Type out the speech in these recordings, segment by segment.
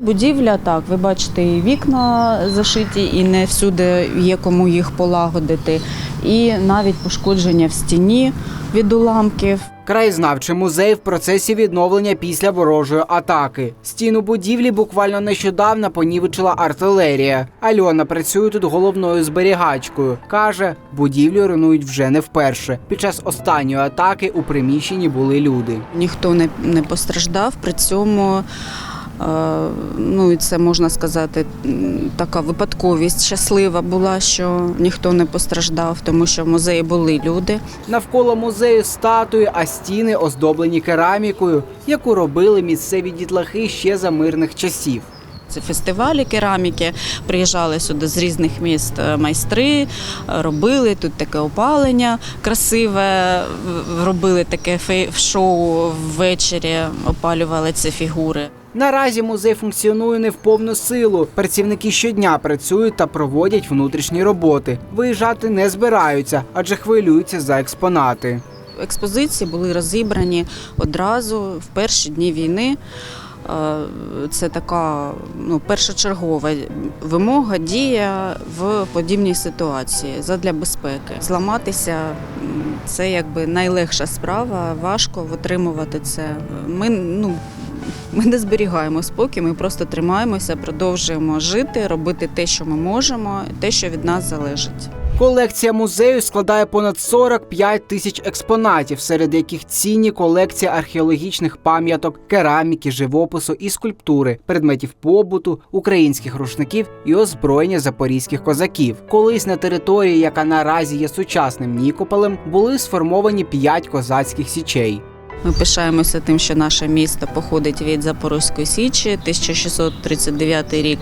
Будівля, так, ви бачите, і вікна зашиті, і не всюди є кому їх полагодити. І навіть пошкодження в стіні від уламків. Краєзнавчий музей в процесі відновлення після ворожої атаки. Стіну будівлі буквально нещодавно понівечила артилерія. Альона працює тут головною зберігачкою. каже, будівлю руйнують вже не вперше. Під час останньої атаки у приміщенні були люди. Ніхто не, постраждав. При цьому, ну і це можна сказати, така випадковість щаслива була, що ніхто не постраждав, тому що в музеї були люди. Навколо музею статуї, а стіни оздоблені керамікою, яку робили місцеві дітлахи ще за мирних часів. Це фестивалі кераміки. Приїжджали сюди з різних міст е, майстри, е, робили тут таке опалення красиве, робили таке шоу ввечері, опалювали ці фігури. Наразі музей функціонує не в повну силу. Працівники щодня працюють та проводять внутрішні роботи. Виїжджати не збираються, адже хвилюються за експонати. Експозиції були розібрані одразу в перші дні війни. Е, Це така ну, першочергова вимога, дія в подібній ситуації задля безпеки. Зламатися це якби найлегша справа, важко витримувати це. Ми, ну, ми не зберігаємо спокій, ми просто тримаємося, продовжуємо жити, робити те, що ми можемо, те, що від нас залежить. Колекція музею складає понад 45 тисяч експонатів, серед яких цінні колекції археологічних пам'яток, кераміки, живопису і скульптури, предметів побуту, українських рушників і озброєння запорізьких козаків. Колись на території, яка наразі є сучасним Нікополем, були сформовані п'ять козацьких січей. Ми пишаємося тим, що наше місто походить від Запорозької Січі. 1639 рік,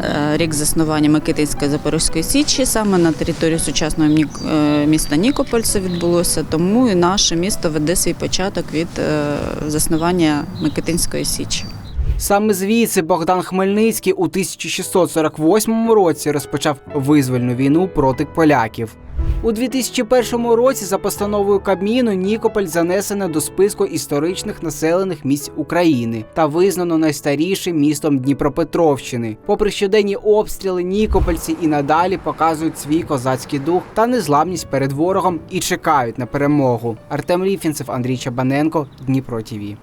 е, рік заснування Микитинської Запорозької Січі. Саме на території сучасного е, міста Нікополь це відбулося. Тому і наше місто веде свій початок від е, заснування Микитинської Січі. Саме звідси Богдан Хмельницький у 1648 році розпочав визвольну війну проти поляків. У 2001 році за постановою Кабміну Нікополь занесено до списку історичних населених місць України та визнано найстарішим містом Дніпропетровщини. Попри щоденні обстріли, нікопольці і надалі показують свій козацький дух та незламність перед ворогом і чекають на перемогу. Артем Ліфінцев, Андрій Чабаненко, Дніпро ТІВІ.